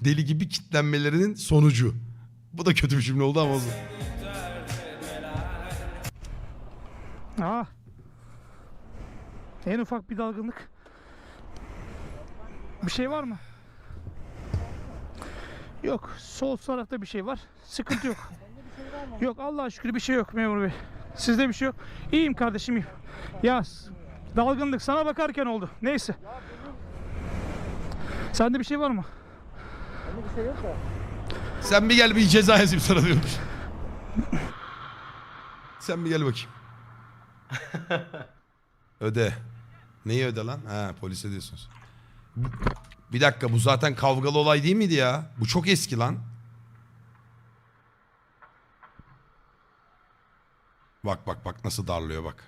deli gibi kitlenmelerinin sonucu. Bu da kötü bir cümle oldu ama olsun. Aa. En ufak bir dalgınlık. Bir şey var mı? Yok. Sol tarafta bir şey var. Sıkıntı yok. Yok Allah'a şükür bir şey yok memur bey. Sizde bir şey yok. İyiyim kardeşim iyiyim. Ya dalgınlık sana bakarken oldu. Neyse. Sende bir şey var mı? Sen bir gel bir ceza yazayım sana diyormuş. Sen bir gel bakayım. öde. Neyi öde lan? Ha polis ödüyorsunuz. Bu- Bir dakika bu zaten kavgalı olay değil miydi ya? Bu çok eski lan. Bak bak bak nasıl darlıyor bak.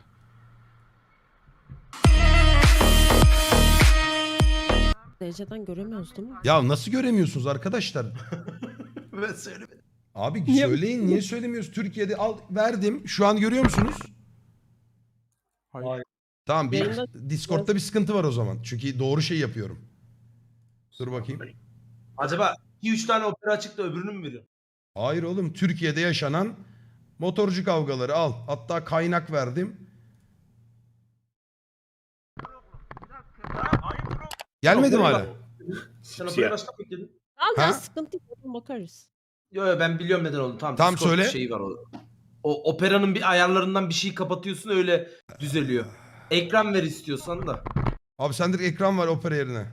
Dereceden göremiyoruz değil mi? Ya nasıl göremiyorsunuz arkadaşlar? Ben söylemedim. Abi söyleyin niye söylemiyoruz? Türkiye'de al verdim. Şu an görüyor musunuz? Hayır. Tamam bir Yayında- Discord'da bir sıkıntı var o zaman. Çünkü doğru şey yapıyorum. Dur bakayım. Acaba 2-3 tane opera açık da öbürünü mü veriyor? Hayır oğlum Türkiye'de yaşanan motorcu kavgaları al. Hatta kaynak verdim. Gelmedi mi hala? Sen opera başka bekledin. Tamam Ha? ya sıkıntı yok bakarız. Yo yo ben biliyorum neden oldu. Tamam, Tamam, Discord söyle. Şeyi var o. o operanın bir ayarlarından bir şey kapatıyorsun öyle düzeliyor. Ekran ver istiyorsan da. Abi sende ekran var opera yerine.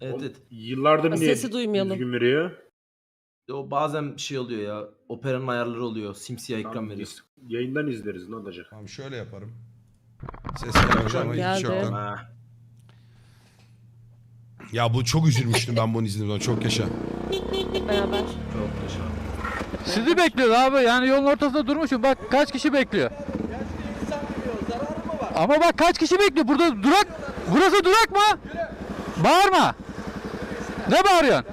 Evet evet. Yıllardır Ha, niye sesi duymayalım. düzgün veriyor? O bazen şey oluyor ya. Operanın ayarları oluyor. Simsiyah ekran Tamam, veriyor. biz Yayından izleriz ne olacak? Tamam şöyle yaparım. Ses ama hiç Geldi. Ha. Ya bu çok üzülmüştüm ben bunu izlediğim zaman. Çok yaşa. Beraber. Çok yaşa. Sizi bekliyor abi. Yani yolun ortasında durmuşum. Bak kaç kişi bekliyor. Ama bak kaç kişi bekliyor. Burada durak. Burası durak mı? Bağırma. Ne bağırıyorsun?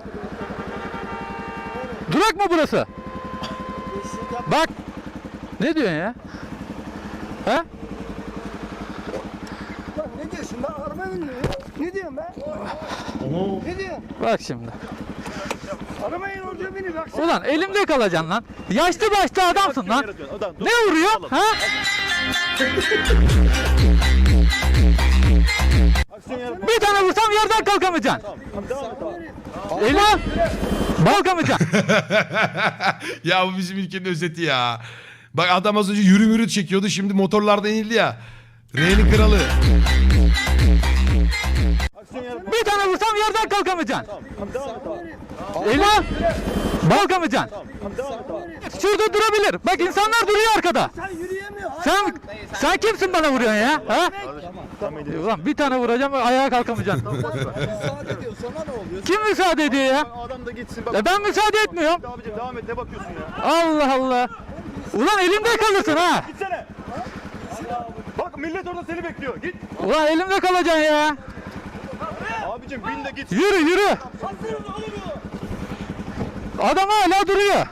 Durak mı burası? Bak. Ne diyorsun ya? He? Ne diyorsun ben araba. Ne diyorsun Ne diyorsun? Bak şimdi. Arabayı orada beni bak. Ulan elimde kalacaksın lan. Yaşlı başlı adamsın lan. Ne vuruyor? Ha? Bir tane vursam yerden kalkamayacaksın. Ela kalkamayacaksın. ya bu bizim ülkenin özeti ya. Bak adam az önce yürü yürü çekiyordu şimdi motorlardan inildi ya. R'nin kralı. Bir tane vursam yerden kalkamayacaksın. Ela kalkamayacaksın. Şurada durabilir. Bak insanlar duruyor arkada. Sen yürüyemiyor. Sen sen kimsin bana vuruyorsun ya? Ha? Ulan bir tane vuracağım ayağa kalkamayacaksın. Müsaade ediyor sana ne oluyor? Kim müsaade ediyor ya? Adam da gitsin bak. Ya ben müsaade etmiyorum. Abicim devam et ne bakıyorsun ya? Allah Allah. Ulan elimde kalırsın ha. Gitsene. Millet orada seni bekliyor. Git. Ulan elimde kalacaksın ya. Abicim bin de git. Yürü yürü. Adam hala duruyor.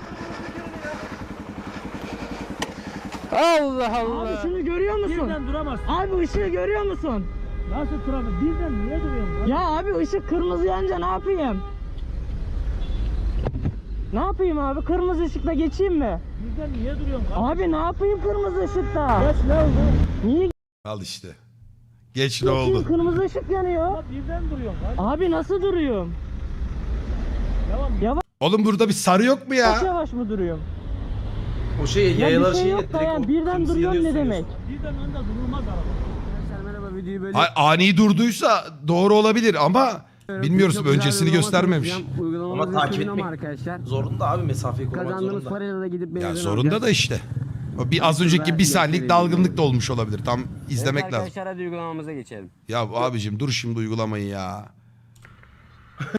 Allah Allah. Işığı görüyor musun? Birden duramaz. Abi ışığı görüyor musun? Nasıl duramaz? Birden niye duruyorsun? Ya abi ışık kırmızı yanınca ne yapayım? Ne yapayım abi? Kırmızı ışıkta geçeyim mi? Birden niye duruyorsun? Abi ne yapayım kırmızı ışıkta? Geç ne oldu? Niye Al işte. Geç ne oldu? Kırmızı ışık yanıyor. Birden duruyorsun. lan. Abi nasıl duruyorum? Devam. Oğlum burada bir sarı yok mu Yavaş ya? yavaş mı duruyorum? O şey Ya yayalar bir şey şeyi yok da yani birden duruyorum ne demek? Birden önde durulmaz araba. Hayır, ani durduysa doğru olabilir ama bilmiyoruz öncesini göstermemiş. Ama takip etmek zorunda abi mesafeyi korumak zorunda. parayla da gidip Ya zorunda da işte. O bir az önceki bir saniyelik dalgınlık da olmuş olabilir. Tam izlemek lazım. Arkadaşlar hadi uygulamamıza geçelim. Ya abicim dur şimdi uygulamayı ya.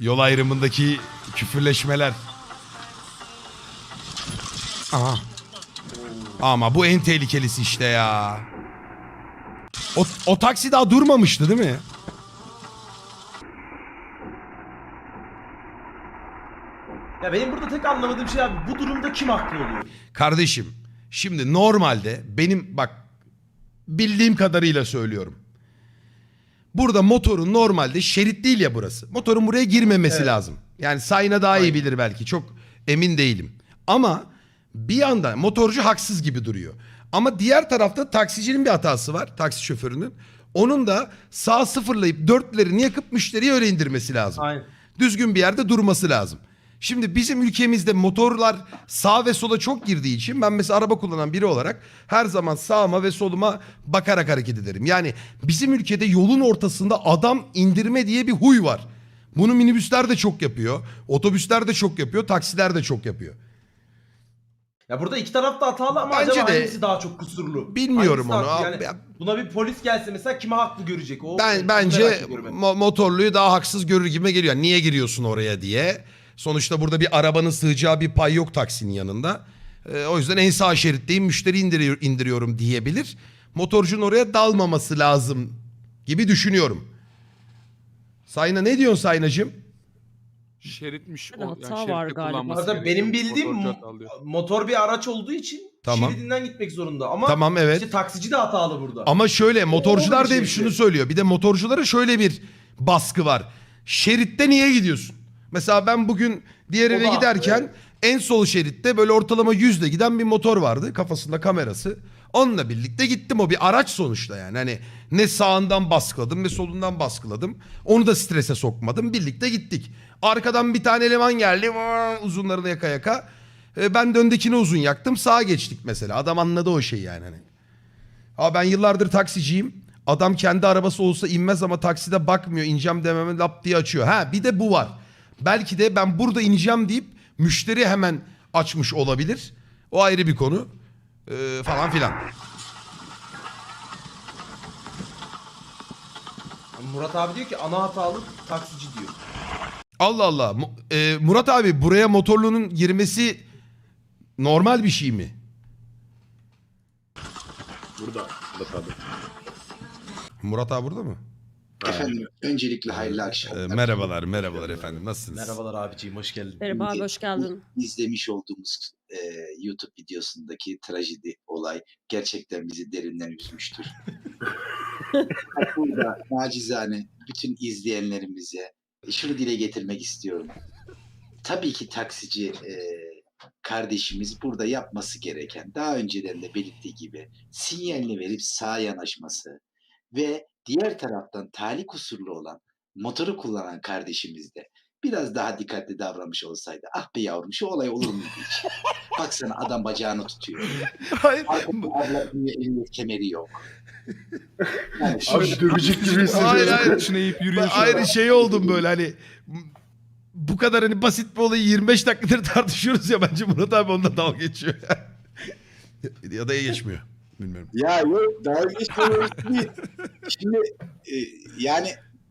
Yol ayrımındaki küfürleşmeler. Aha. Ama bu en tehlikelisi işte ya. O, o taksi daha durmamıştı değil mi? Ya benim burada tek anlamadığım şey abi bu durumda kim haklı oluyor? Kardeşim şimdi normalde benim bak bildiğim kadarıyla söylüyorum. Burada motorun normalde şerit değil ya burası. Motorun buraya girmemesi lazım. Yani Sayna daha iyi bilir belki. Çok emin değilim. Ama bir yandan motorcu haksız gibi duruyor. Ama diğer tarafta taksicinin bir hatası var. Taksi şoförünün. Onun da sağ sıfırlayıp dörtlerini yakıp müşteriyi öyle indirmesi lazım. Aynen. Düzgün bir yerde durması lazım. Şimdi bizim ülkemizde motorlar sağ ve sola çok girdiği için ben mesela araba kullanan biri olarak her zaman sağıma ve soluma bakarak hareket ederim. Yani bizim ülkede yolun ortasında adam indirme diye bir huy var. Bunu minibüsler de çok yapıyor. Otobüsler de çok yapıyor. Taksiler de çok yapıyor. Ya burada iki taraf da hatalı ama Bence acaba de- hangisi daha çok kusurlu? Bilmiyorum Hangisi onu. Yani ya- buna bir polis gelse mesela kime haklı görecek? O Ben bence mo- motorluyu daha haksız görür gibi geliyor. Yani niye giriyorsun oraya diye. Sonuçta burada bir arabanın sığacağı bir pay yok taksinin yanında. Ee, o yüzden en sağ şeritteyim müşteri indiriyor, indiriyorum diyebilir. Motorcunun oraya dalmaması lazım gibi düşünüyorum. Sayna ne diyorsun Saynacığım? Şeritmiş Yani o. hata Yani şeritte var galiba. kullanması Zaten benim bildiğim Motorcu hata motor bir araç olduğu için Tamam. şeridinden gitmek zorunda. Ama Tamam evet. işte taksici de hatalı burada. Ama şöyle motorcular da bir hep şunu söylüyor. Bir de motorculara şöyle bir baskı var. Şeritte niye gidiyorsun? Mesela ben bugün diğer eve giderken evet. en sol şeritte böyle ortalama yüzde giden bir motor vardı. Kafasında kamerası. Onunla birlikte gittim. O bir araç sonuçta yani. Hani ne sağından baskıladım ne solundan baskıladım. Onu da strese sokmadım. Birlikte gittik. Arkadan bir tane eleman geldi. Vaa, Uzunlarını yaka yaka. E, Ben de öndekine uzun yaktım. Sağa geçtik mesela. Adam anladı o şeyi yani. Hani. Abi ben yıllardır taksiciyim. Adam kendi arabası olsa inmez ama takside bakmıyor. İneceğim dememe lap diye açıyor. Ha bir de bu var. Belki de ben burada ineceğim deyip müşteri hemen açmış olabilir. O ayrı bir konu. Ee, falan filan. Murat abi diyor ki ana hatalı taksici diyor. Allah Allah. Mu- e, Murat abi buraya motorlunun girmesi normal bir şey mi? Burada. Burada tabii. Murat abi burada mı? Efendim öncelikle hayırlı akşamlar. Ee, merhabalar merhabalar efendim nasılsınız? Merhabalar abiciğim hoş geldin. Merhaba abi hoş geldin. İzlemiş olduğumuz e, YouTube videosundaki trajedi olay gerçekten bizi derinden üzmüştür. Burada nacizane bütün izleyenlerimize şunu dile getirmek istiyorum. Tabii ki taksici e, kardeşimiz burada yapması gereken daha önceden de belirttiği gibi sinyalini verip sağa yanaşması ve diğer taraftan tali kusurlu olan motoru kullanan kardeşimiz de biraz daha dikkatli davranmış olsaydı ah be yavrum şu olay olur muydu hiç? Baksana adam bacağını tutuyor. Hayır. Ablasının elinde kemeri yok. Yani Abi dövecek gibi Hayır hayır. Kıçını eğip yürüyor Ben şu an. ayrı şey oldum böyle hani bu kadar hani basit bir olayı 25 dakikadır tartışıyoruz ya bence Murat abi onunla dalga geçiyor. ya da geçmiyor. Bilmiyorum. Ya yok daha geçmiyor değil. Şimdi e, yani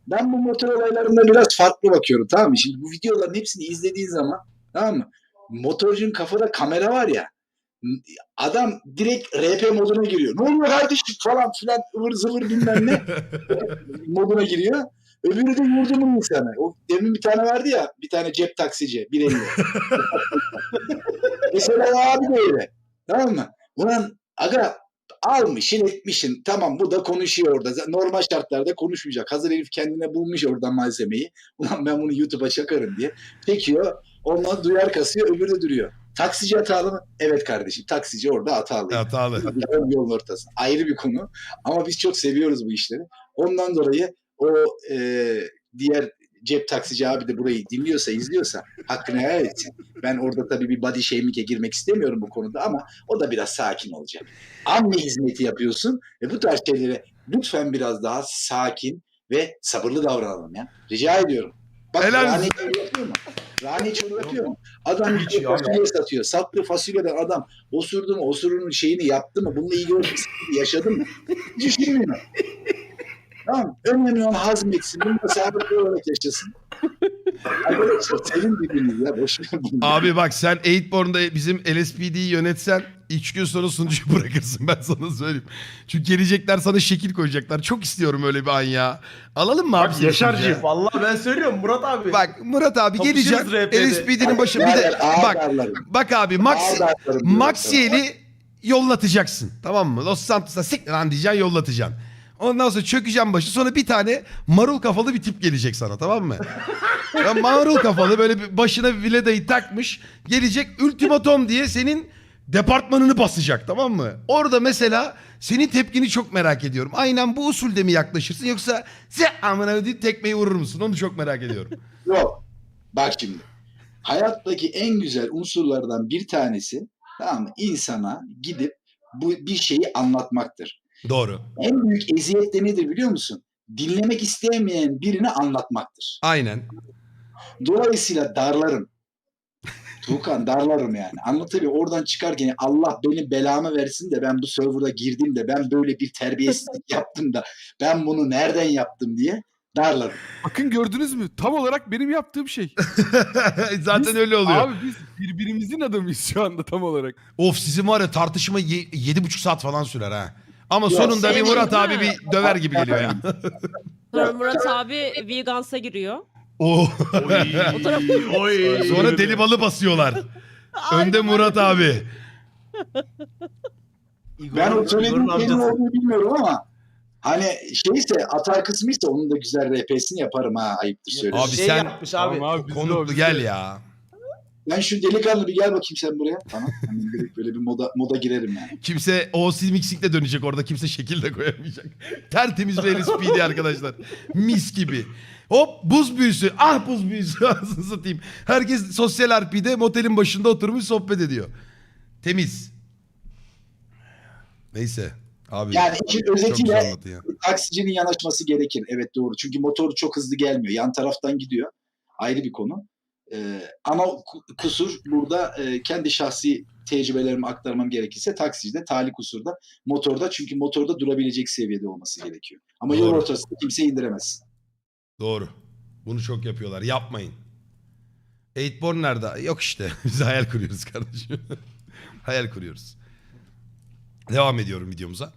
ben bu motor olaylarında biraz farklı bakıyorum tamam mı? Şimdi bu videoların hepsini izlediğin zaman tamam mı? Motorcunun kafada kamera var ya adam direkt RP moduna giriyor. Ne oluyor kardeşim falan filan ıvır zıvır bilmem ne moduna giriyor. Öbürü de yurdumun insanı. O demin bir tane vardı ya bir tane cep taksici bir elinde. Mesela abi de öyle. Tamam mı? Ulan aga almışın etmişin. Tamam bu da konuşuyor orada. Normal şartlarda konuşmayacak. Hazır herif kendine bulmuş oradan malzemeyi. Ulan ben bunu YouTube'a çakarım diye. Çekiyor. Ondan duyar kasıyor. Öbürü de duruyor. Taksici hatalı mı? Evet kardeşim. Taksici orada hatalı. Hatalı. Yolun ortası. Ayrı bir konu. Ama biz çok seviyoruz bu işleri. Ondan dolayı o e, diğer cep taksici abi de burayı dinliyorsa, izliyorsa hakkını helal etsin. Ben orada tabii bir body shaming'e girmek istemiyorum bu konuda ama o da biraz sakin olacak. Amme hizmeti yapıyorsun ve bu tarz şeylere lütfen biraz daha sakin ve sabırlı davranalım ya. Rica ediyorum. Bak Helal Rani yapıyor mu? Rani yapıyor mu? Adam gidiyor fasulye satıyor. Sattığı fasulyeden adam osurdu mu, osurunun şeyini yaptı mı, bununla ilgili yaşadı mı? Düşünmüyor. Tamam. Önemli olan hazmetsin. Bunu da sağlıklı olarak yaşasın. Arkadaşlar sevin birbirinizi ya. Boş bunu. Abi bak sen 8born'da bizim LSPD'yi yönetsen 3 gün sonra sunucuyu bırakırsın ben sana söyleyeyim. Çünkü gelecekler sana şekil koyacaklar. Çok istiyorum öyle bir an ya. Alalım mı abi? Bak seni Yaşarcığım, sunucuya? Vallahi ben söylüyorum Murat abi. Bak Murat abi Kapışırız RP'de. LSPD'nin başı bir de ağır bak darlarım. bak abi Max Ağır darlarım yollatacaksın. Tamam mı? Los Santos'a siktir lan diyeceksin yollatacaksın. Ondan sonra çökeceğim başı. Sonra bir tane marul kafalı bir tip gelecek sana tamam mı? ya marul kafalı böyle bir başına bir viledayı takmış. Gelecek ultimatom diye senin departmanını basacak tamam mı? Orada mesela senin tepkini çok merak ediyorum. Aynen bu usulde mi yaklaşırsın yoksa se amına deyip tekmeyi vurur musun? Onu çok merak ediyorum. Yok. Bak şimdi. Hayattaki en güzel unsurlardan bir tanesi tamam mı? insana gidip bu bir şeyi anlatmaktır. Doğru. En büyük eziyet de nedir biliyor musun? Dinlemek istemeyen birine anlatmaktır. Aynen. Dolayısıyla darlarım. Tuğkan darlarım yani. Anlatabiliyor. Oradan çıkarken Allah benim belamı versin de ben bu serverda girdim de ben böyle bir terbiyesizlik yaptım da ben bunu nereden yaptım diye darlarım. Bakın gördünüz mü? Tam olarak benim yaptığım şey. Zaten Biz- öyle oluyor. Abi biz birbirimizin adamıyız şu anda tam olarak. Of sizin var ya tartışma ye- yedi buçuk saat falan sürer ha. Ama Ya sonunda bir sevmeyin Murat değil abi mi? bir döver gibi geliyor ya. Sonra Murat abi Vegans'a giriyor. Oo. Oy. Sonra deli balı basıyorlar. Önde Murat abi. Ben o söylediğim Igor'un kelime amcası. olduğunu bilmiyorum ama hani şeyse atar kısmıysa onun da güzel RP'sini yaparım ha ayıptır söyleyeyim. Abi Şey sen yapmış abi. Tamam abi, o, konuklu gel ya. Ben şu delikanlı bir gel bakayım sen buraya. Tamam. Hemen böyle, böyle bir moda moda girerim yani. Kimse o mixikle dönecek orada. Kimse şekil de koyamayacak. Tertemiz bir LSPD arkadaşlar. Mis gibi. Hop buz büyüsü. Ah buz büyüsü. Anasını satayım. Herkes sosyal RP'de motelin başında oturmuş sohbet ediyor. Temiz. Neyse. Abi Yani işin çok güzel özetiyle ya. taksicinin yanaşması gerekir. Evet doğru. Çünkü motor çok hızlı gelmiyor. Yan taraftan gidiyor. Ayrı bir konu. Ee, ama ku- kusur burada e, kendi şahsi tecrübelerimi aktarmam gerekirse taksicide, tali kusurda, motorda. Çünkü motorda durabilecek seviyede olması gerekiyor. Ama yol Doğru. ortasında kimse indiremez. Doğru. Bunu çok yapıyorlar. Yapmayın. Eightborn nerede? Yok işte. Biz hayal kuruyoruz kardeşim. hayal kuruyoruz. Devam ediyorum videomuza.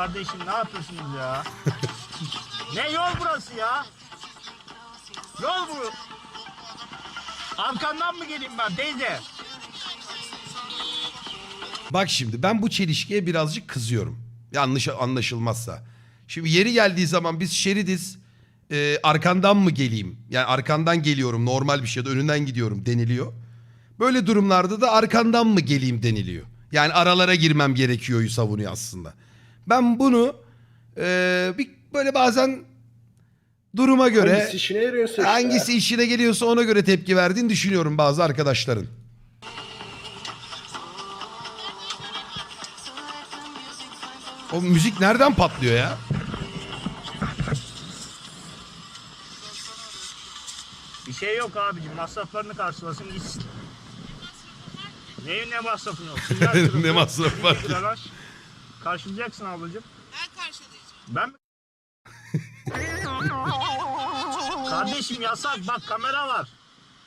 Kardeşim ne yapıyorsunuz ya? ne yol burası ya? Yol bu. Arkandan mı geleyim ben teyze? Bak şimdi ben bu çelişkiye birazcık kızıyorum. Yanlış anlaşılmazsa. Şimdi yeri geldiği zaman biz şeridiz. e, arkandan mı geleyim? Yani arkandan geliyorum normal bir şey da önünden gidiyorum deniliyor. Böyle durumlarda da arkandan mı geleyim deniliyor. Yani aralara girmem gerekiyor savunuyor aslında. Ben bunu e, bir böyle bazen duruma göre Hangisi işine yarıyorsa işte. hangisi işine geliyorsa ona göre tepki verdiğini düşünüyorum bazı arkadaşların. O müzik nereden patlıyor ya? Bir şey yok abicim masraflarını karşılasın gitsin. Neyin ne masrafın yok? Sinyal kırıldı, ne masraf var ki? Karşılayacaksın ablacığım. Ben karşılayacağım. Ben mi? Kardeşim yasak bak kamera var.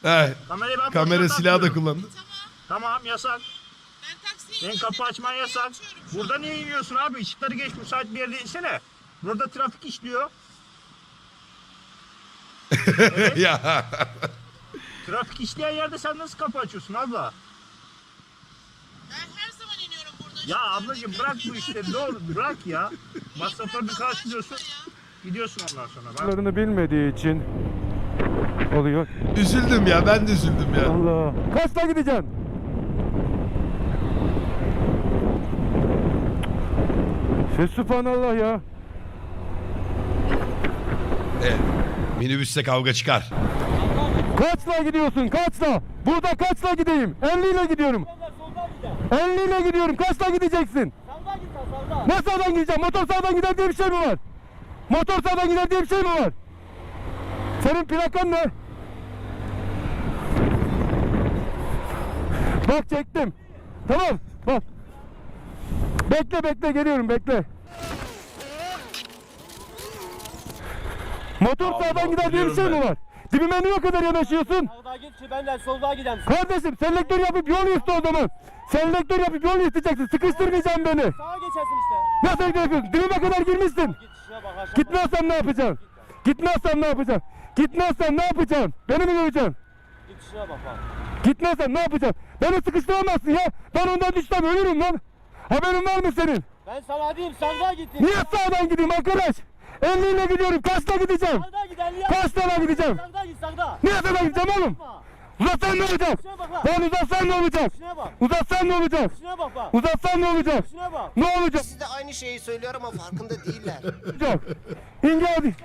He, Kamerayı ben kamera boşuna silahı da takmıyorum. kullandı. Tamam yasak. Senin kapı açman yasak. Burada niye iniyorsun abi? Işıkları geç müsait bir yerde insene. Burada trafik işliyor. ya Trafik işleyen yerde sen nasıl kapı açıyorsun abla? Ben her zaman iniyorum burada. Ya ablacığım bırak bu işleri doğru bırak ya. Masraflarını karşılıyorsun. Gidiyorsun ondan sonra. Ben... Bilmediği için oluyor. üzüldüm ya ben de üzüldüm ya. Allah. Kaçta gideceksin? Ses subhanallah ya. Evet. Minibüste kavga çıkar. Kaçla gidiyorsun kaçla? Burada kaçla gideyim? 50 ile gidiyorum. 50 ile gidiyorum. Kaçla gideceksin? Ne sağdan gideceğim? Motor sağdan gider diye bir şey mi var? Motor sağdan gider diye bir şey mi var? Senin plakan ne? Bak çektim. Tamam bak. Bekle bekle geliyorum bekle. Motor sağdan gider diye bir şey mi var? Dibime niye o kadar yanaşıyorsun? Sağdan git benden soldan gidelim. Kardeşim selektör yapıp yol iste o zaman. Selektör yapıp yol isteyeceksin. Sıkıştırmayacaksın beni. Sağa geçersin işte. Nasıl gidiyorsun? Dibime kadar girmişsin. Git şuna bak aşağı. Gitmezsen ne yapacaksın? Gitmezsen ne yapacaksın? Gitmezsen ne yapacaksın? Beni mi döveceksin? Gidişine bak bak. Gitmezsen ne yapacaksın? Beni sıkıştıramazsın ya. Ben ondan düşsem ölürüm lan. Haberin var mı senin? Ben sana diyeyim sandığa gittin. Niye sağdan gideyim arkadaş? 50 ile gidiyorum. Kaçta gideceğim? Sağda git 50 Kaç tane gideceğim? Sağda git sağda. Niye sağdan gideceğim oğlum? Uzatsan ne olacak? Lan. Uzatsan ne olacak? Uzatsan ne olacak? Uzatsan ne olacak? Ne olacak? Siz de aynı şeyi söylüyor ama farkında değiller. İnge hadi.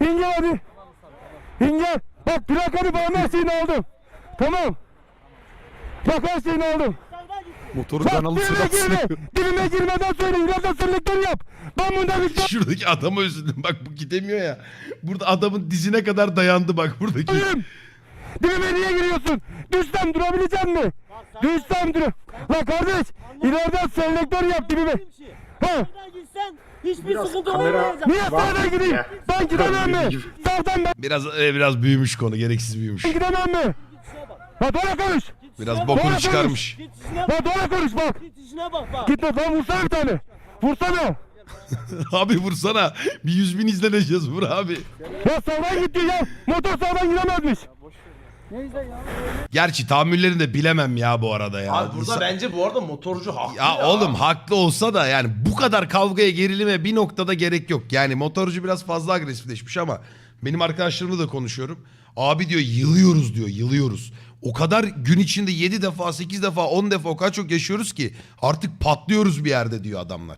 İnge hadi. İnge. Bak plakanı falan her şeyini aldım. Tamam. Bak her şeyini aldım. Motoru Bak kanalı dibime girme. Dibime girmeden söyle. İleride sırlıkları yap. Ben bundan hiç Şuradaki adama üzüldüm. Bak bu gidemiyor ya. Burada adamın dizine kadar dayandı bak buradaki. Dibim. Dibime niye giriyorsun? Düşsem durabilecek mi? Düşsem dur. La kardeş ileriden selektör yap dibime. Sağda gitsen hiçbir sıkıntı kamera- olmayacak. Niye sağdan gideyim? Ben gidemem mi? Sağdan ben Biraz e, biraz büyümüş konu. Gereksiz büyümüş. gidemem mi? La doğru konuş. Biraz bokunu çıkarmış. Bak. La doğru konuş bak. Gidişine bak bak. Gitme lan vursana bir tane. Vursana. abi vursana. Bir yüz bin izleneceğiz vur abi. Ya sağdan gitti ya. Motor sağdan gidemezmiş. Gerçi tahammüllerini de bilemem ya bu arada ya. Abi burada Sa- bence bu arada motorcu haklı ya. Ya oğlum haklı olsa da yani bu kadar kavgaya gerilime bir noktada gerek yok. Yani motorcu biraz fazla agresifleşmiş ama benim arkadaşlarımla da konuşuyorum. Abi diyor yılıyoruz diyor yılıyoruz. O kadar gün içinde 7 defa 8 defa 10 defa o kadar çok yaşıyoruz ki artık patlıyoruz bir yerde diyor adamlar.